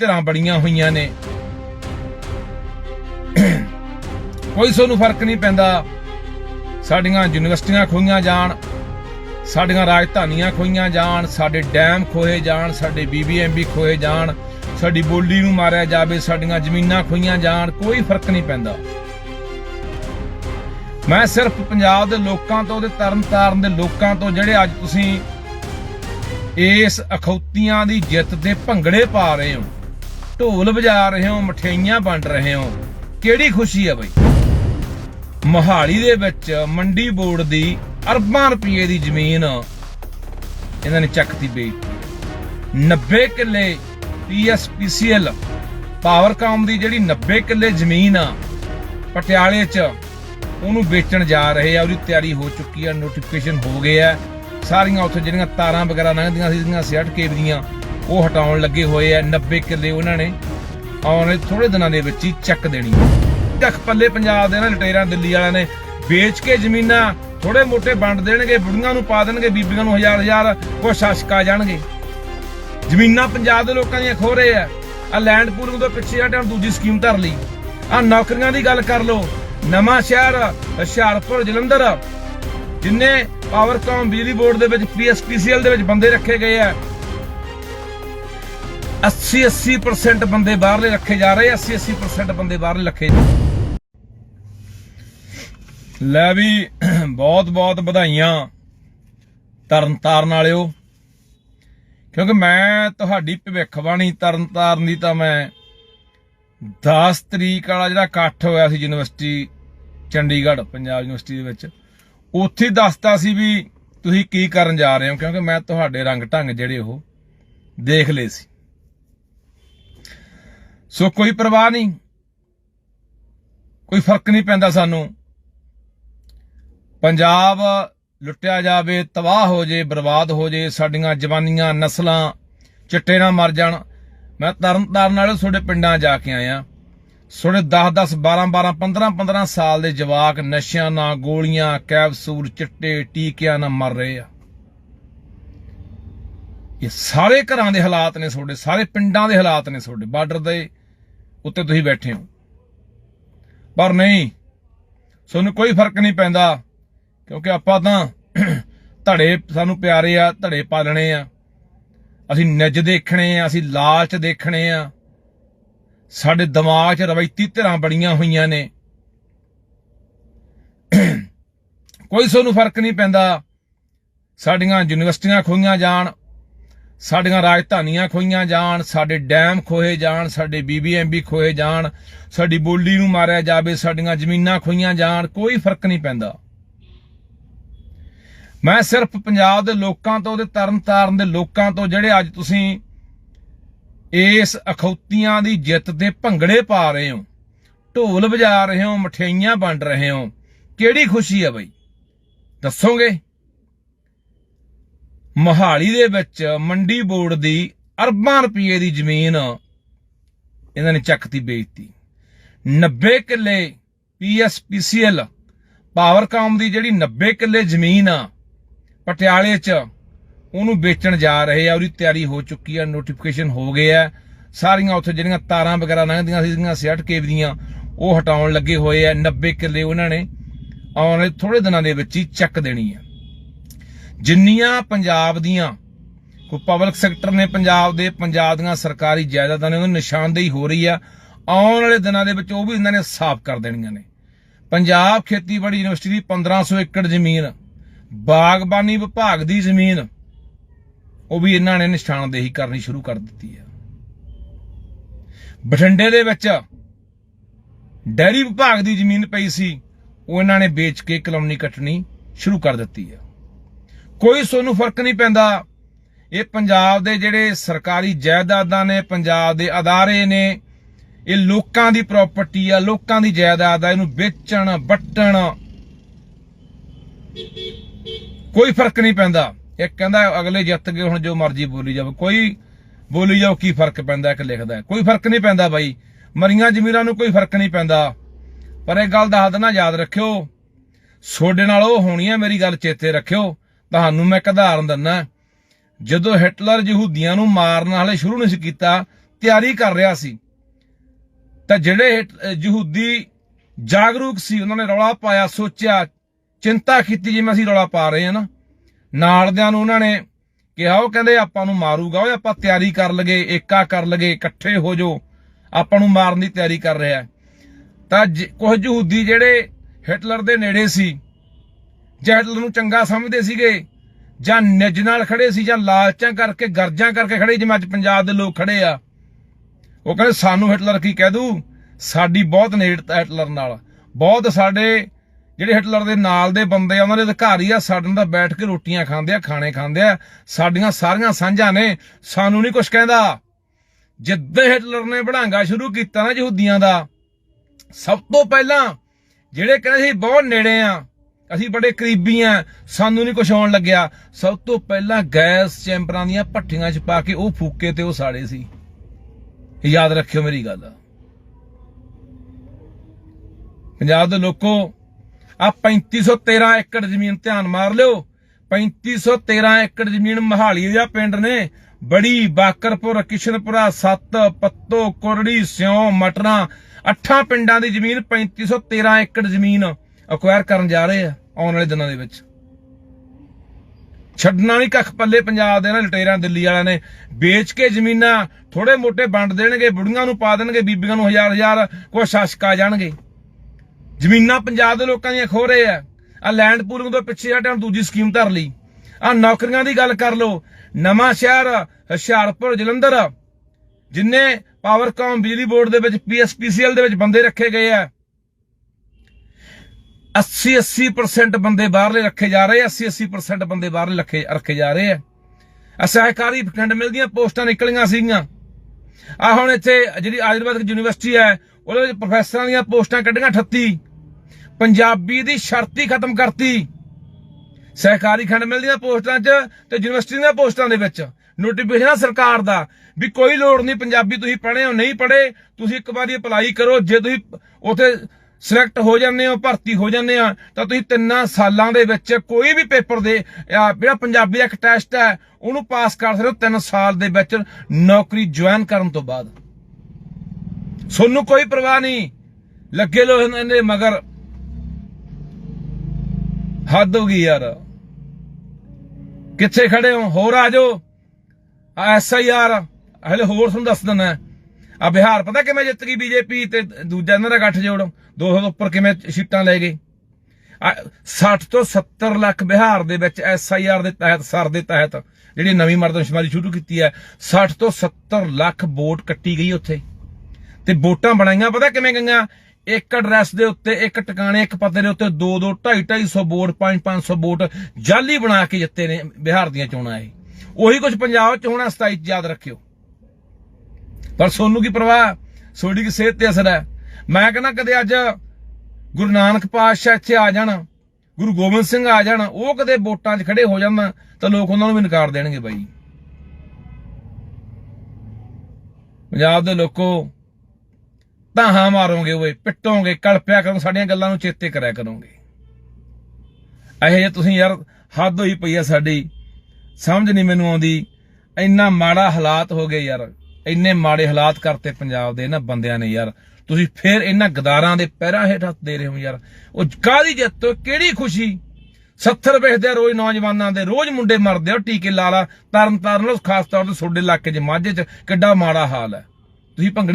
ਧਿਰਾਂ ਬੜੀਆਂ ਹੋਈਆਂ ਨੇ। ਕੋਈ ਸਾਨੂੰ ਫ਼ਰਕ ਨਹੀਂ ਪੈਂਦਾ। ਸਾਡੀਆਂ ਯੂਨੀਵਰਸਿਟੀਆਂ ਖੋਈਆਂ ਜਾਣ, ਸਾਡੀਆਂ ਰਾਜਧਾਨੀਆਂ ਖੋਈਆਂ ਜਾਣ, ਸਾਡੇ ਡੈਮ ਖੋਏ ਜਾਣ, ਸਾਡੇ ਬੀਬੀਐਮਬੀ ਖੋਏ ਜਾਣ, ਸਾਡੀ ਬੋਲੀ ਨੂੰ ਮਾਰਿਆ ਜਾਵੇ, ਸਾਡੀਆਂ ਜ਼ਮੀਨਾਂ ਖੋਈਆਂ ਜਾਣ, ਕੋਈ ਫ਼ਰਕ ਨਹੀਂ ਪੈਂਦਾ। ਮੈਂ ਸਿਰਫ ਪੰਜਾਬ ਦੇ ਲੋਕਾਂ ਤੋਂ ਤੇ ਤਰਨਤਾਰਨ ਦੇ ਲੋਕਾਂ ਤੋਂ ਜਿਹੜੇ ਅੱਜ ਤੁਸੀਂ ਇਸ ਅਖੌਤੀਆਂ ਦੀ ਜਿੱਤ ਦੇ ਭੰਗੜੇ ਪਾ ਰਹੇ ਹੋ ਢੋਲ ਵਜਾ ਰਹੇ ਹੋ, ਮਠਿਆਈਆਂ ਵੰਡ ਰਹੇ ਹੋ। ਕਿਹੜੀ ਖੁਸ਼ੀ ਹੈ ਬਈ? ਮੋਹਾਲੀ ਦੇ ਵਿੱਚ ਮੰਡੀ ਬੋਰਡ ਦੀ ਅਰਬਾਂ ਰੁਪਏ ਦੀ ਜ਼ਮੀਨ ਇਹਨਾਂ ਨੇ ਚੱਕਤੀ ਵੇਚਤੀ 90 ਕਿੱਲੇ ਪੀਐਸਪੀਸੀਐਲ ਪਾਵਰਕਾਮ ਦੀ ਜਿਹੜੀ 90 ਕਿੱਲੇ ਜ਼ਮੀਨ ਆ, ਪਟਿਆਲੇ 'ਚ ਉਹਨੂੰ ਵੇਚਣ ਜਾ ਰਹੇ ਆ, ਉਹਦੀ ਤਿਆਰੀ ਹੋ ਚੁੱਕੀ ਆ ਨੋਟੀਫਿਕੇਸ਼ਨ ਹੋ ਗਏ ਆ। ਸਾਰੀਆਂ ਉੱਥੇ ਜਿਹੜੀਆਂ ਤਾਰਾਂ ਵਗੈਰਾ ਲੰਘਦੀਆਂ ਸੀਗੀਆਂ 60 ਕੇਵ ਦੀਆਂ ਉਹ ਹਟਾਉਣ ਲੱਗੇ ਹੋਏ ਆ 90 ਕਿੱਲੇ ਉਹਨਾਂ ਨੇ। ਆਉਣ ਵਾਲੇ ਥੋੜੇ ਦਿਨਾਂ ਦੇ ਵਿੱਚ ਹੀ ਚੱਕ ਦੇਣੀ। ਕੱਖ ਪੱਲੇ ਪੰਜਾਬ ਦੇ ਨਾ ਲਟੇਰਾਂ ਦਿੱਲੀ ਵਾਲਿਆਂ ਨੇ ਵੇਚ ਕੇ ਜ਼ਮੀਨਾਂ ਥੋੜੇ ਮੋਟੇ ਵੰਡ ਦੇਣਗੇ, ਬੁੜੀਆਂ ਨੂੰ ਪਾ ਦੇਣਗੇ, ਬੀਬੀਆਂ ਨੂੰ ਹਜ਼ਾਰ ਹਜ਼ਾਰ ਕੋ ਸ਼ਾਸਕਾ ਜਾਣਗੇ। ਜ਼ਮੀਨਾਂ ਪੰਜਾਬ ਦੇ ਲੋਕਾਂ ਦੀਆਂ ਖੋ ਰਹੇ ਆ। ਆ ਲੈਂਡ ਪੂਲਿੰਗ ਤੋਂ ਪਿੱਛੇ ਹਟਣ ਦੂਜੀ ਸਕੀਮ ਧਰ ਲਈ। ਆ ਨੌਕਰੀਆਂ ਦੀ ਗੱਲ ਕਰ ਲਓ। ਨਵਾਂ ਸ਼ਹਿਰ, ਹੁਸ਼ਿਆਰਪੁਰ, ਜਲੰਧਰ, ਜਿੰਨੇ ਪਾਵਰਕਾਮ ਬਿਜਲੀ ਬੋਰਡ ਦੇ ਵਿੱਚ ਪੀਐਸਪੀਸੀਐਲ ਦੇ ਵਿੱਚ ਬੰਦੇ ਰੱਖੇ ਗਏ ਆ। 80 80% ਬੰਦੇ ਬਾਹਰਲੇ ਰੱਖੇ ਜਾ ਰਹੇ 80 80% ਬੰਦੇ ਬਾਹਰਲੇ ਰੱਖੇ ਲੈ ਵੀ ਬਹੁਤ ਬਹੁਤ ਵਧਾਈਆਂ ਤਰਨਤਾਰਨ ਵਾਲਿਓ। ਕਿਉਂਕਿ ਮੈਂ ਤੁਹਾਡੀ ਭਵਿੱਖਬਾਣੀ ਤਰਨਤਾਰਨ ਦੀ ਤਾਂ ਮੈਂ 10 ਤਰੀਕ ਵਾਲਾ ਜਿਹੜਾ ਇਕੱਠ ਹੋਇਆ ਸੀ ਯੂਨੀਵਰਸਿਟੀ, ਚੰਡੀਗੜ੍ਹ, ਪੰਜਾਬ ਯੂਨੀਵਰਸਿਟੀ ਦੇ ਵਿੱਚ, ਉੱਥੇ ਦੱਸਤਾ ਸੀ ਵੀ ਤੁਸੀਂ ਕੀ ਕਰਨ ਜਾ ਰਹੇ ਹੋ, ਕਿਉਂਕਿ ਮੈਂ ਤੁਹਾਡੇ ਰੰਗ ਢੰਗ ਜਿਹੜੇ ਉਹ ਦੇਖ ਲਏ ਸੀ। ਸੋ ਕੋਈ ਪਰਵਾਹ ਨਹੀਂ। ਕੋਈ ਫ਼ਰਕ ਨਹੀਂ ਪੈਂਦਾ ਸਾਨੂੰ। ਪੰਜਾਬ ਲੁੱਟਿਆ ਜਾਵੇ, ਤਬਾਹ ਹੋ ਜੇ, ਬਰਬਾਦ ਹੋ ਜੇ, ਸਾਡੀਆਂ ਜਵਾਨੀਆਂ ਨਸਲਾਂ ਚਿੱਟੇ ਨਾ ਮਰ ਜਾਣ। ਮੈਂ ਤਰਨ ਤਾਰਨ ਵਾਲੇ ਤੁਹਾਡੇ ਪਿੰਡਾਂ ਜਾ ਕੇ ਆਇਆ। ਤੁਹਾਡੇ 10 10 12 12 15 15 ਸਾਲ ਦੇ ਜਵਾਕ ਨਸ਼ਿਆਂ ਨਾਲ ਗੋਲੀਆਂ ਕੈਪਸੂਲ ਚਿੱਟੇ, ਟੀਕਿਆਂ ਨਾਲ ਮਰ ਰਹੇ ਆ। ਇਹ ਸਾਰੇ ਘਰਾਂ ਦੇ ਹਾਲਾਤ ਨੇ ਤੁਹਾਡੇ, ਸਾਰੇ ਪਿੰਡਾਂ ਦੇ ਹਾਲਾਤ ਨੇ ਤੁਹਾਡੇ, ਬਾਰਡਰ ਦੇ ਉੱਤੇ ਤੁਸੀਂ ਬੈਠੇ ਹੋ। ਪਰ ਨਹੀਂ ਤੁਹਾਨੂੰ ਕੋਈ ਫ਼ਰਕ ਨਹੀਂ ਪੈਂਦਾ, ਕਿਉਂਕਿ ਆਪਾਂ ਤਾਂ ਧੜੇ ਸਾਨੂੰ ਪਿਆਰੇ ਆ, ਧੜੇ ਪਾਲਣੇ ਆ। ਅਸੀਂ ਨਿੱਜ ਦੇਖਣੇ ਆ, ਅਸੀਂ ਲਾਲਚ ਦੇਖਣੇ ਆ। ਸਾਡੇ ਦਿਮਾਗ 'ਚ ਰਵਾਇਤੀ ਧਿਰਾਂ ਬੜੀਆਂ ਹੋਈਆਂ ਨੇ। ਕੋਈ ਸਾਨੂੰ ਫ਼ਰਕ ਨਹੀਂ ਪੈਂਦਾ। ਸਾਡੀਆਂ ਯੂਨੀਵਰਸਿਟੀਆਂ ਖੋਈਆਂ ਜਾਣ ਸਾਡੀਆਂ ਰਾਜਧਾਨੀਆਂ ਖੋਈਆਂ ਜਾਣ, ਸਾਡੇ ਡੈਮ ਖੋਏ ਜਾਣ, ਸਾਡੇ ਬੀਬੀਐਮਬੀ ਖੋਏ ਜਾਣ, ਸਾਡੀ ਬੋਲੀ ਨੂੰ ਮਾਰਿਆ ਜਾਵੇ, ਸਾਡੀਆਂ ਜ਼ਮੀਨਾਂ ਖੋਈਆਂ ਜਾਣ, ਕੋਈ ਫ਼ਰਕ ਨਹੀਂ ਪੈਂਦਾ। ਮੈਂ ਸਿਰਫ ਪੰਜਾਬ ਦੇ ਲੋਕਾਂ ਤੋਂ ਤੇ ਤਰਨਤਾਰਨ ਦੇ ਲੋਕਾਂ ਤੋਂ ਜਿਹੜੇ ਅੱਜ ਤੁਸੀਂ ਇਸ ਅਖੌਤੀਆਂ ਦੀ ਜਿੱਤ ਦੇ ਭੰਗੜੇ ਪਾ ਰਹੇ ਹੋ, ਢੋਲ ਵਜਾ ਰਹੇ ਹੋ, ਮਠਿਆਈਆਂ ਵੰਡ ਰਹੇ ਹੋ, ਕਿਹੜੀ ਖੁਸ਼ੀ ਹੈ ਬਈ? ਦੱਸੋਗੇ? ਮੋਹਾਲੀ ਦੇ ਵਿੱਚ ਮੰਡੀ ਬੋਰਡ ਦੀ ਅਰਬਾਂ ਰੁਪਏ ਦੀ ਜ਼ਮੀਨ ਇਹਨਾਂ ਨੇ ਚੱਕਤੀ ਵੇਚਤੀ। 90 ਕਿੱਲੇ ਪੀਐਸਪੀਸੀਐਲ ਪਾਵਰਕਾਮ ਦੀ ਜਿਹੜੀ 90 ਕਿੱਲੇ ਜ਼ਮੀਨ ਆ, ਪਟਿਆਲੇ 'ਚ, ਉਹਨੂੰ ਵੇਚਣ ਜਾ ਰਹੇ ਆ, ਉਹਦੀ ਤਿਆਰੀ ਹੋ ਚੁੱਕੀ ਆ ਨੋਟੀਫਿਕੇਸ਼ਨ ਹੋ ਗਏ ਆ। ਸਾਰੀਆਂ ਉੱਥੇ ਜਿਹੜੀਆਂ ਤਾਰਾਂ ਵਗੈਰਾ ਲੰਘਦੀਆਂ ਸੀਗੀਆਂ 60 ਕੇਵ ਦੀਆਂ, ਉਹ ਹਟਾਉਣ ਲੱਗੇ ਹੋਏ ਆ। 90 ਕਿੱਲੇ ਉਹਨਾਂ ਨੇ ਆਉਣ ਵਾਲੇ ਥੋੜੇ ਦਿਨਾਂ ਦੇ ਵਿੱਚ ਹੀ ਚੱਕ ਦੇਣੀ ਆ। ਜਿੰਨੀਆਂ ਪੰਜਾਬ ਦੀਆਂ, ਕੋਈ ਪਬਲਿਕ ਸੈਕਟਰ ਨੇ ਪੰਜਾਬ ਦੇ, ਪੰਜਾਬ ਦੀਆਂ ਸਰਕਾਰੀ ਜਾਇਦਾਦਾਂ ਨੇ, ਉਹਨਾਂ ਨਿਸ਼ਾਨਦੇਹੀ ਹੋ ਰਹੀ ਆ। ਆਉਣ ਵਾਲੇ ਦਿਨਾਂ ਦੇ ਵਿੱਚ ਉਹ ਵੀ ਇਹਨਾਂ ਨੇ ਸਾਫ਼ ਕਰ ਦੇਣੀਆਂ ਨੇ। ਪੰਜਾਬ ਖੇਤੀਬਾੜੀ ਯੂਨੀਵਰਸਿਟੀ ਦੀ 1500 ਏਕੜ ਜ਼ਮੀਨ, ਬਾਗਬਾਨੀ ਵਿਭਾਗ ਦੀ ਜ਼ਮੀਨ, ਉਹ ਵੀ ਇਹਨਾਂ ਨੇ ਨਿਸ਼ਾਨਦੇਹੀ ਕਰਨੀ ਸ਼ੁਰੂ ਕਰ ਦਿੱਤੀ ਹੈ ਬਠਿੰਡੇ ਦੇ ਵਿੱਚ ਡੈਰੀ ਵਿਭਾਗ ਦੀ ਜ਼ਮੀਨ ਪਈ ਸੀ, ਉਹ ਇਹਨਾਂ ਨੇ ਵੇਚ ਕੇ ਕਲੋਨੀ ਕੱਟਣੀ ਸ਼ੁਰੂ ਕਰ ਦਿੱਤੀ ਆ। ਕੋਈ ਸੋਨੂੰ ਫ਼ਰਕ ਨਹੀਂ ਪੈਂਦਾ। ਇਹ ਪੰਜਾਬ ਦੇ ਜਿਹੜੇ ਸਰਕਾਰੀ ਜਾਇਦਾਦਾਂ ਨੇ, ਪੰਜਾਬ ਦੇ ਅਦਾਰੇ ਨੇ, ਇਹ ਲੋਕਾਂ ਦੀ ਪ੍ਰਾਪਰਟੀ ਆ, ਲੋਕਾਂ ਦੀ ਜਾਇਦਾਦ ਆ, ਇਹਨੂੰ ਵੇਚਣ, ਵੱਟਣ। ਕੋਈ ਫ਼ਰਕ ਨਹੀਂ ਪੈਂਦਾ। ਇਹ ਕਹਿੰਦਾ ਅਗਲੇ ਜਿੱਤ ਗਏ, ਹੁਣ ਜੋ ਮਰਜ਼ੀ ਬੋਲੀ ਜਾਵੇ। ਕੋਈ ਬੋਲੀ ਜਾਓ ਕੀ ਫ਼ਰਕ ਪੈਂਦਾ, ਇੱਕ ਲਿਖਦਾ ਕੋਈ ਫ਼ਰਕ ਨਹੀਂ ਪੈਂਦਾ ਬਾਈ। ਮਰੀਆਂ ਜ਼ਮੀਰਾਂ ਨੂੰ ਕੋਈ ਫ਼ਰਕ ਨਹੀਂ ਪੈਂਦਾ। ਪਰ ਇਹ ਗੱਲ ਦੱਸ ਦੇਣਾ ਯਾਦ ਰੱਖਿਓ। ਛੋਡੇ ਨਾਲ ਉਹ ਹੋਣੀ ਹੈ ਮੇਰੀ ਗੱਲ ਚੇਤੇ ਰੱਖਿਓ। ਤੁਹਾਨੂੰ ਮੈਂ ਇੱਕ ਉਦਾਹਰਨ ਦਿੰਦਾ ਜਦੋਂ ਹਿਟਲਰ ਯਹੂਦੀਆਂ ਨੂੰ ਮਾਰਨ ਵਾਲੇ ਸ਼ੁਰੂ ਨਹੀਂ ਸੀ ਕੀਤਾ, ਤਿਆਰੀ ਕਰ ਰਿਹਾ ਸੀ, ਤਾਂ ਜਿਹੜੇ ਯਹੂਦੀ ਜਾਗਰੂਕ ਸੀ, ਉਹਨਾਂ ਨੇ ਰੌਲਾ ਪਾਇਆ, ਸੋਚਿਆ, ਚਿੰਤਾ ਕੀਤੀ ਜਿਵੇਂ ਅਸੀਂ ਰੌਲਾ ਪਾ ਰਹੇ ਹਾਂ ਨਾ। ਨਾਲਦਿਆਂ ਨੂੰ ਉਹਨਾਂ ਨੇ ਕਿਹਾ, ਉਹ ਕਹਿੰਦੇ, ਆਪਾਂ ਨੂੰ ਮਾਰੂਗਾ ਉਹ ਆਪਾਂ ਤਿਆਰੀ ਕਰ ਲਗੇ, ਏਕਾ ਕਰ ਲਗੇ, ਇਕੱਠੇ ਹੋ ਜੋ ਆਪਾਂ ਨੂੰ ਮਾਰਨ ਦੀ ਤਿਆਰੀ ਕਰ ਰਿਹਾ ਤਾਂ ਜ- ਕੁਝ ਯਹੂਦੀ ਜਿਹੜੇ ਹਿਟਲਰ ਦੇ ਨੇੜੇ ਸੀ ਜਾਂ ਹਿਟਲਰ ਨੂੰ ਚੰਗਾ ਸਮਝਦੇ ਸੀਗੇ, ਜਾਂ ਨਿੱਜ ਨਾਲ ਖੜੇ ਸੀ, ਜਾਂ ਲਾਲਚਾਂ ਕਰਕੇ, ਗਰਜਾਂ ਕਰਕੇ ਖੜੇ, ਜਿਵੇਂ ਅੱਜ ਪੰਜਾਬ ਦੇ ਲੋਕ ਖੜੇ ਆ। ਉਹ ਕਹਿੰਦੇ, ਸਾਨੂੰ ਹਿਟਲਰ ਕੀ ਕਹਿ ਦੂ? ਸਾਡੀ ਬਹੁਤ ਨੇੜਤਾ ਹਿਟਲਰ ਨਾਲ। ਬਹੁਤ ਸਾਡੇ ਜਿਹੜੇ ਹਿਟਲਰ ਦੇ ਨਾਲ ਦੇ ਬੰਦੇ ਆ, ਉਹਨਾਂ ਦੇ ਅਧਿਕਾਰੀ ਆ, ਸਾਡੇ ਨਾਲ ਬੈਠ ਕੇ ਰੋਟੀਆਂ ਖਾਂਦੇ ਆ, ਖਾਣੇ ਖਾਂਦੇ ਆ। ਸਾਡੀਆਂ ਸਾਰੀਆਂ ਸਾਂਝਾਂ ਨੇ, ਸਾਨੂੰ ਨਹੀਂ ਕੁਝ ਕਹਿੰਦਾ। ਜਿੱਦਾਂ ਹਿਟਲਰ ਨੇ ਬੜਾਂਗਾ ਸ਼ੁਰੂ ਕੀਤਾ ਨਾ ਯਹੂਦੀਆਂ ਦਾ, ਸਭ ਤੋਂ ਪਹਿਲਾਂ ਜਿਹੜੇ ਕਹਿੰਦੇ ਸੀ, ਬਹੁਤ ਨੇੜੇ ਆ ਅਸੀਂ ਬੜੇ ਕਰੀਬੀ ਆ, ਸਾਨੂੰ ਨਹੀਂ ਕੁਝ ਆਉਣ ਲੱਗਿਆ। ਸਭ ਤੋਂ ਪਹਿਲਾਂ ਗੈਸ ਚੈਂਬਰਾਂ ਦੀਆਂ ਭੱਠੀਆਂ 'ਚ ਪਾ ਕੇ ਉਹ ਫੂਕੇ ਤੇ ਉਹ ਸਾੜੇ ਸੀ। ਯਾਦ ਰੱਖਿਓ ਮੇਰੀ ਗੱਲ। ਪੰਜਾਬ ਦੇ ਲੋਕੋ ਆ 3513 ਏਕੜ ਜ਼ਮੀਨ ਧਿਆਨ ਮਾਰ ਲਿਓ। 3513 ਏਕੜ ਜ਼ਮੀਨ ਮਹਾਲੀ ਦਾ ਪਿੰਡ ਨੇ। ਬੜੀ ਬਾਕਰਪੁਰ, ਕਿਸ਼ਨਪੁਰਾ, ਸੱਤ, ਪੱਤੋ, ਕੁਰੜੀ ਸਿਉ ਮਟਰਾ, ਅੱਠਾਂ ਪਿੰਡਾਂ ਦੀ ਜ਼ਮੀਨ 3513 ਏਕੜ ਜ਼ਮੀਨ। ਅਕਵਾਇਰ ਕਰਨ ਜਾ ਰਹੇ ਆ ਆਉਣ ਵਾਲੇ ਦਿਨਾਂ ਦੇ ਵਿੱਚ। ਛੱਡਣਾ ਨਹੀਂ ਕੱਖ ਪੱਲੇ ਪੰਜਾਬ ਦੇ ਨਾ ਲਟੇਰਾਂ ਦਿੱਲੀ ਵਾਲਿਆਂ ਨੇ। ਵੇਚ ਕੇ ਜ਼ਮੀਨਾਂ ਥੋੜੇ ਮੋਟੇ ਵੰਡ ਦੇਣਗੇ, ਬੁੜੀਆਂ ਨੂੰ ਪਾ ਦੇਣਗੇ, ਬੀਬੀਆਂ ਨੂੰ ਹਜ਼ਾਰ ਹਜ਼ਾਰ ਕੋਈ ਸ਼ਾਸਕ ਆ ਜਾਣਗੇ। ਜ਼ਮੀਨਾਂ ਪੰਜਾਬ ਦੇ ਲੋਕਾਂ ਦੀਆਂ ਖੋ ਰਹੇ ਆ। ਆ ਲੈਂਡ ਪੂਲਿੰਗ ਤੋਂ ਪਿੱਛੇ ਹਟੇ ਹੁਣ ਦੂਜੀ ਸਕੀਮ ਧਰ ਲਈ। ਆ ਨੌਕਰੀਆਂ ਦੀ ਗੱਲ ਕਰ ਲਓ। ਨਵਾਂ ਸ਼ਹਿਰ, ਹੁਸ਼ਿਆਰਪੁਰ, ਜਲੰਧਰ, ਜਿੰਨੇ ਪਾਵਰਕਾਮ ਬਿਜਲੀ ਬੋਰਡ ਦੇ ਵਿੱਚ, ਪੀਐਸਪੀਸੀਐਲ ਦੇ ਵਿੱਚ ਬੰਦੇ ਰੱਖੇ ਗਏ ਆ। 80 80% ਬੰਦੇ ਬਾਹਰਲੇ ਰੱਖੇ ਜਾ ਰਹੇ ਆ 80 80% ਬੰਦੇ ਬਾਹਰਲੇ ਰੱਖੇ ਰੱਖੇ ਜਾ ਰਹੇ ਆ। ਆ ਸਹਿਕਾਰੀ ਖੰਡ ਮਿਲ ਪੋਸਟਾਂ ਨਿਕਲੀਆਂ ਸੀਗੀਆਂ। ਆ ਹੁਣ ਇੱਥੇ ਜਿਹੜੀ ਆਯੁਰਵੈਦਿਕ ਯੂਨੀਵਰਸਿਟੀ ਹੈ, ਉਹਦੇ ਵਿੱਚ ਪ੍ਰੋਫੈਸਰਾਂ ਦੀਆਂ ਪੋਸਟਾਂ ਕੱਢੀਆਂ 38 ਪੰਜਾਬੀ ਦੀ ਸ਼ਰਤੀ ਖਤਮ ਕਰਤੀ। ਸਹਿਕਾਰੀ ਖੰਡ ਮਿਲ ਦੀਆਂ ਪੋਸਟਾਂ 'ਚ ਤੇ ਯੂਨੀਵਰਸਿਟੀ ਦੀਆਂ ਪੋਸਟਾਂ ਦੇ ਵਿੱਚ। ਨੋਟੀਫਿਕੇਸ਼ਨ ਆ ਸਰਕਾਰ ਦਾ ਵੀ ਕੋਈ ਲੋੜ ਨਹੀਂ, ਪੰਜਾਬੀ ਤੁਸੀਂ ਪੜ੍ਹੇ ਹੋ, ਨਹੀਂ ਪੜ੍ਹੇ, ਤੁਸੀਂ ਇੱਕ ਵਾਰੀ ਅਪਲਾਈ ਕਰੋ। ਜੇ ਤੁਸੀਂ ਉਥੇ ਸਿਲੈਕਟ ਹੋ ਜਾਂਦੇ ਹੋ, ਭਰਤੀ ਹੋ ਜਾਂਦੇ ਆ ਤਾਂ ਤੁਸੀਂ ਤਿੰਨਾਂ ਸਾਲਾਂ ਦੇ ਵਿੱਚ ਕੋਈ ਵੀ ਪੇਪਰ ਦੇ ਜਿਹੜਾ ਪੰਜਾਬੀ ਦਾ ਇੱਕ ਟੈਸਟ ਹੈ, ਉਹਨੂੰ ਪਾਸ ਕਰ ਸਕਦੇ ਹੋ ਤਿੰਨ ਸਾਲ ਦੇ ਵਿੱਚ ਨੌਕਰੀ ਜੁਆਇਨ ਕਰਨ ਤੋਂ ਬਾਅਦ। ਸੋਨੂੰ ਕੋਈ ਪਰਵਾਹ ਨਹੀਂ, ਲੱਗੇ ਲੋ ਇਹਦੇ ਮਗਰ। ਹੱਦ ਹੋ ਗਈ ਯਾਰ। ਕਿੱਥੇ ਖੜੇ ਹੋ? ਹੋਰ ਆ ਜਾਓ। ਆ ਐਸਆਈਆਰ ਹਲੇ ਹੋਰ ਤੁਹਾਨੂੰ ਦੱਸ ਦਿੰਦਾ। ਆ ਬਿਹਾਰ, ਪਤਾ ਕਿਵੇਂ ਜਿੱਤ ਗਈ ਬੀਜੇਪੀ ਤੇ ਦੂਜਾ ਇਹਨਾਂ ਦਾ ਗੱਠ ਜੋੜ? 200 ਤੋਂ ਉੱਪਰ ਕਿਵੇਂ ਸੀਟਾਂ ਲੈ ਗਏ? ਆ 60 ਤੋਂ 70 ਲੱਖ ਬਿਹਾਰ ਦੇ ਵਿੱਚ ਐਸਆਈਆਰ ਦੇ ਤਹਿਤ, ਸਰ ਦੇ ਤਹਿਤ ਜਿਹੜੀ ਨਵੀਂ ਮਰਦਮਸ਼ੁਮਾਰੀ ਸ਼ੁਰੂ ਕੀਤੀ ਹੈ 60 ਤੋਂ 70 ਲੱਖ ਵੋਟ ਕੱਟੀ ਗਈ ਉੱਥੇ। ਤੇ ਵੋਟਾਂ ਬਣਾਈਆਂ, ਪਤਾ ਕਿਵੇਂ ਗਈਆਂ ਇੱਕ ਐਡਰੈਸ ਦੇ ਉੱਤੇ, ਇੱਕ ਟਿਕਾਣੇ, ਇੱਕ ਪਤੇ ਦੇ ਉੱਤੇ 2 2 2.5 250 ਵੋਟ 5 500 ਵੋਟ ਜਾਲੀ ਬਣਾ ਕੇ ਜਿੱਤੇ ਨੇ ਬਿਹਾਰ ਦੀਆਂ ਚੋਣਾਂ ਇਹ। ਉਹੀ ਕੁਝ ਪੰਜਾਬ 'ਚ ਹੋਣਾ 27 'ਚ ਯਾਦ ਰੱਖਿਓ। ਪਰ ਸੋਨੂੰ ਕੀ ਪਰਵਾਹ? ਸੋਡੀ ਕੀ ਸਿਹਤ ਤੇ ਅਸਰ ਹੈ? ਮੈਂ ਕਹਿੰਦਾ ਕਦੇ ਅੱਜ ਗੁਰੂ ਨਾਨਕ ਪਾਤਸ਼ਾਹ ਇੱਥੇ ਆ ਜਾਣ, ਗੁਰੂ ਗੋਬਿੰਦ ਸਿੰਘ ਆ ਜਾਣ, ਉਹ ਕਦੇ ਵੋਟਾਂ 'ਚ ਖੜੇ ਹੋ ਜਾਣ, ਤਾਂ ਲੋਕ ਉਹਨਾਂ ਨੂੰ ਵੀ ਨਕਾਰ ਦੇਣਗੇ ਬਾਈ। ਪੰਜਾਬ ਦੇ ਲੋਕੋ, ਧਾਹਾਂ ਮਾਰੋਗੇ ਓਏ, ਪਿੱਟੋਗੇ ਕਲਪਿਆ ਕਰੋ ਸਾਡੀਆਂ ਗੱਲਾਂ ਨੂੰ ਚੇਤੇ ਕਰਿਆ ਕਰੋਗੇ। ਇਹ ਜੇ ਤੁਸੀਂ ਯਾਰ, ਹੱਦ ਹੋਈ ਪਈ ਆ ਸਾਡੀ, ਸਮਝ ਨਹੀਂ ਮੈਨੂੰ ਆਉਂਦੀ, ਇੰਨਾ ਮਾੜਾ ਹਾਲਾਤ ਹੋ ਗਏ ਯਾਰ। ਇੰਨੇ ਮਾੜੇ ਹਾਲਾਤ ਕਰਤੇ ਪੰਜਾਬ ਦੇ ਇਹਨਾਂ ਬੰਦਿਆਂ ਨੇ ਯਾਰ। ਤੁਸੀਂ ਫੇਰ ਇਹਨਾਂ ਗਦਾਰਾਂ ਦੇ ਪੈਰਾਂ ਹੇਠ ਹੱਥ ਦੇ ਰਹੇ ਹੋ ਯਾਰ। ਉਹ ਕਾਹਦੀ ਜਿੱਤ? ਕਿਹੜੀ ਖੁਸ਼ੀ? 70 ਵੇਚਦੇ ਰੋਜ਼ ਨੌਜਵਾਨਾਂ ਦੇ ਰੋਜ਼ ਮੁੰਡੇ ਮਰਦੇ ਆ ਟੀਕੇ ਲਾ ਲਾ। ਤਰਨ ਤਾਰਨ ਖਾਸ ਤੌਰ ਤੇ ਤੁਹਾਡੇ ਇਲਾਕੇ 'ਚ, ਮਾਝੇ 'ਚ ਕਿੱਡਾ ਮਾੜਾ ਹਾਲ ਹੈ। ਤੁਸੀਂ ਭੰਗੜੇ